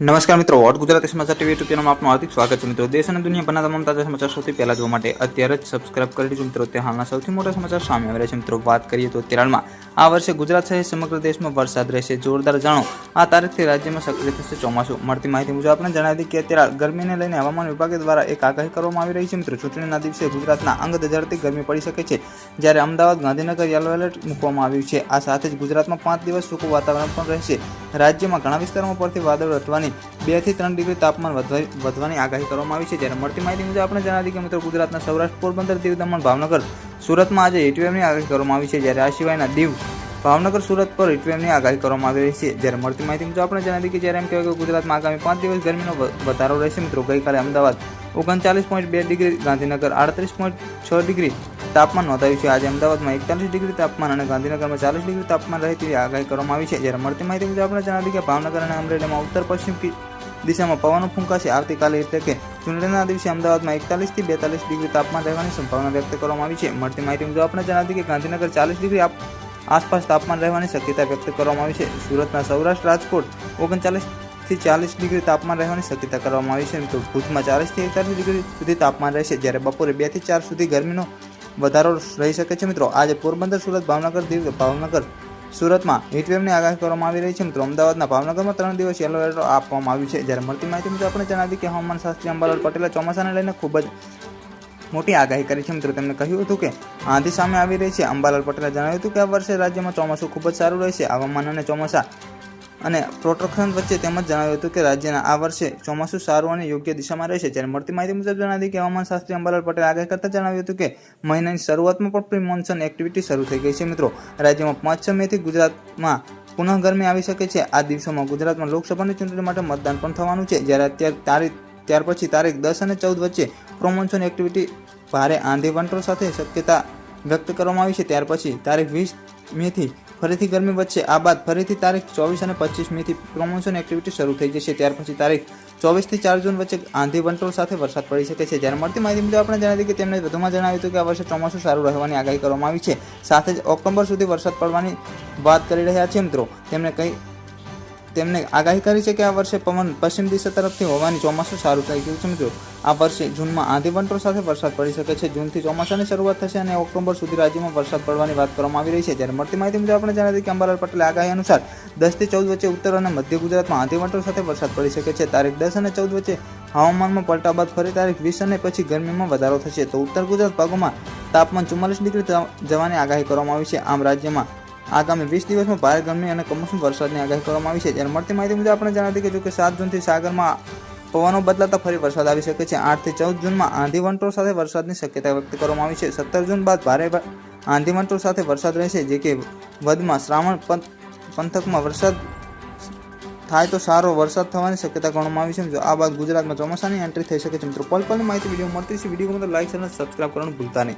નમસ્કાર મિત્રો હોટ ગુજરાતી સમાચાર ટીવી યુટ્યુબ ચેનલમાં આપનું હાર્દિક સ્વાગત છે મિત્રો. દેશ અને દુનિયાભરના તમામ તાજા સમાચાર સૌથી પહેલા જોવા માટે અત્યારે જ સબસ્ક્રાઇબ કરી દીધું મિત્રો. તે હાલના સૌથી મોટા સમાચાર સામે આવી છે મિત્રો. વાત કરીએ તો અત્યારમાં આ વર્ષે ગુજરાત સહિત સમગ્ર દેશમાં વરસાદ રહેશે. જોરદાર જાણો. આ તારીખથી રાજ્યમાં સક્રિય થશે ચોમાસું. મળતી માહિતી મુજબ આપણે જણાવી દીધી કે અત્યારે ગરમીને લઈને હવામાન વિભાગ દ્વારા એક આગાહી કરવામાં આવી રહી છે મિત્રો. ચૂંટણીના દિવસે ગુજરાતના અંગ ઝડપથી ગરમી પડી શકે છે. જ્યારે અમદાવાદ, ગાંધીનગર યલો એલર્ટ મૂકવામાં આવ્યું છે. આ સાથે જ ગુજરાતમાં પાંચ દિવસ સૂકું વાતાવરણ પણ રહેશે. રાજ્યમાં ઘણા વિસ્તારોમાં પરથી વાદળ રટવાની બેથી ત્રણ ડિગ્રી તાપમાન વધવા- વધવાની આગાહી કરવામાં આવી છે. જ્યારે મળતી માહિતી મુજબ આપણે જણાવી કે મિત્રો ગુજરાતના સૌરાષ્ટ્ર, પોરબંદર, દીવ, દમણ, ભાવનગર સુરતમાં આજે હીટવેવની આગાહી કરવામાં આવી છે. જ્યારે આ સિવાયના દીવ, ભાવનગર, સુરત પર હીટવેવની આગાહી કરવામાં આવી રહી છે. જ્યારે મળતી માહિતી મુજબ આપણે જણાવી કે જ્યારે એમ કહેવાય કે ગુજરાતમાં આગામી પાંચ દિવસ ગરમીનો વધારો રહેશે મિત્રો. ગઈકાલે અમદાવાદ ઓગણચાલીસ પોઈન્ટ બે ડિગ્રી, ગાંધીનગર આડત્રીસ પોઈન્ટ છ ડિગ્રી તાપમાન નોંધાયું છે. આજે અમદાવાદમાં એકતાલીસ ડિગ્રી તાપમાન અને ગાંધીનગરમાં ચાલીસ ડિગ્રી તાપમાન રહે તેવી આગાહી કરવામાં આવી છે. જ્યારે મળતી માહિતી મુજબ આપણે જણાવી કે ભાવનગર અને અમરેલીમાં ઉત્તર પશ્ચિમ દિશામાં પવનો ફૂંકાશે. આવતીકાલે એટલે કે ચૂંટણીના દિવસે અમદાવાદમાં એકતાલીસથી બેતાલીસ ડિગ્રી તાપમાન રહેવાની સંભાવના વ્યક્ત કરવામાં આવી છે. મળતી માહિતી મુજબ આપણે જણાવી કે ગાંધીનગર ચાલીસ ડિગ્રી આસપાસ તાપમાન રહેવાની શક્યતા વ્યક્ત કરવામાં આવી છે. સુરતના સૌરાષ્ટ્ર, રાજકોટ ઓગણચાલીસથી ચાલીસ ડિગ્રી તાપમાન રહેવાની શક્યતા કરવામાં આવી છે. તો ભુજમાં ચાલીસથી એકતાલીસ ડિગ્રી સુધી તાપમાન રહેશે. જ્યારે બપોરે બેથી ચાર સુધી ગરમીનો વધારો રહી શકે છે મિત્રો. આજે પોરબંદર, સુરત, ભાવનગર દીવ ભાવનગર, સુરતમાં હીટવેવની આગાહી કરવામાં આવી રહી છે મિત્રો. અમદાવાદના ભાવનગરમાં ત્રણ દિવસ યલો એલર્ટ આપવામાં આવ્યું છે. જ્યારે મળતી માહિતી મિત્રો આપણે જણાવી કે હવામાન શાસ્ત્રી અંબાલાલ પટેલે ચોમાસાને લઈને ખૂબ જ મોટી આગાહી કરી છે મિત્રો. તેમણે કહ્યું હતું કે આંધી સામે આવી રહી છે. અંબાલાલ પટેલે જણાવ્યું હતું કે આ વર્ષે રાજ્યમાં ચોમાસું ખૂબ જ સારું રહેશે. હવામાન અને ચોમાસા અને પ્રોટેક્શન વચ્ચે તેમજ જણાવ્યું હતું કે રાજ્યના આ વર્ષે ચોમાસું સારું અને યોગ્ય દિશામાં રહેશે. જ્યારે મળતી માહિતી મુજબ જણાવી કે હવામાન શાસ્ત્રી અંબાલાલ પટેલ આગાહી કરતા જણાવ્યું હતું કે મહિનાની શરૂઆતમાં પણ પ્રી મોન્સૂન એક્ટિવિટી શરૂ થઈ ગઈ છે. મિત્રો, રાજ્યમાં પાંચ છ મેથી ગુજરાતમાં પુનઃ ગરમી આવી શકે છે. આ દિવસોમાં ગુજરાતમાં લોકસભાની ચૂંટણી માટે મતદાન પણ થવાનું છે. જ્યારે અત્યારે તારીખ, ત્યાર પછી તારીખ દસ અને ચૌદ વચ્ચે પ્રોમોન્સૂન એક્ટિવિટી ભારે આંધી વંટોળ સાથે શક્યતા વ્યક્ત કરવામાં આવી છે. ત્યાર પછી તારીખ વીસ મેથી ફરીથી ગરમી વધશે. આ બાદ ફરીથી તારીખ ચોવીસ અને પચીસ મેથી પ્રમોશન એક્ટિવિટી શરૂ થઈ જશે. ત્યાર પછી તારીખ ચોવીસથી ચાર જૂન વચ્ચે આંધી વંટોળ સાથે વરસાદ પડી શકે છે. જ્યારે મળતી માહિતી મુજબ આપણે જણાવી કે તેમણે વધુમાં જણાવ્યું હતું કે આ વર્ષે ચોમાસું સારું રહેવાની આગાહી કરવામાં આવી છે. સાથે જ ઓક્ટોબર સુધી વરસાદ પડવાની વાત કરી રહ્યા છે મિત્રો. તેમણે કહી તેમણે આગાહી કરી છે કે આ વર્ષે પવન પશ્ચિમ દિશા તરફથી હોવાની ચોમાસું સારું થઈ ગયું છે મિત્રો. આ વર્ષે જૂનમાં આંધીવંટો સાથે વરસાદ પડી શકે છે. જૂનથી ચોમાસાની શરૂઆત થશે અને ઓક્ટોબર સુધી રાજ્યમાં વરસાદ પડવાની વાત કરવામાં આવી રહી છે. જ્યારે મળતી માહિતી મુજબ આપણે જણાવી દઈએ કે અંબાલાલ પટેલે આગાહી અનુસાર દસથી ચૌદ વચ્ચે ઉત્તર અને મધ્ય ગુજરાતમાં આંધીવંટો સાથે વરસાદ પડી શકે છે. તારીખ દસ અને ચૌદ વચ્ચે હવામાનમાં પલટા બાદ ફરી તારીખ વીસ અને પછી ગરમીમાં વધારો થશે. તો ઉત્તર ગુજરાત ભાગોમાં તાપમાન ચુમ્માલીસ ડિગ્રી જવાની આગાહી કરવામાં આવી છે. આમ રાજ્યમાં આગામી વીસ દિવસમાં ભારે ગરમી અને કમોસમી વરસાદની આગાહી કરવામાં આવી છે. જ્યારે મળતી માહિતી મુજબ આપણે જણાવી કે જો કે સાત જૂનથી સાગરમાં પવનો બદલાતા ફરી વરસાદ આવી શકે છે. આઠથી ચૌદ જૂનમાં આંધી સાથે વરસાદની શક્યતા વ્યક્ત કરવામાં આવી છે. સત્તર જૂન બાદ ભારે આંધી સાથે વરસાદ રહેશે, જે કે વધમાં શ્રાવણ પંથ- પંથકમાં વરસાદ થાય તો સારો વરસાદ થવાની શક્યતા ગણવામાં આવી છે. જો આ બાદ ગુજરાતમાં ચોમાસાની એન્ટ્રી થઈ શકે છે મિત્રો. પલ પલની માહિતી વીડિયો મળતી છે. વીડિયો મતલબ લાઈક અને સબસ્ક્રાઈબ કરવાનું ભૂલતા નહીં.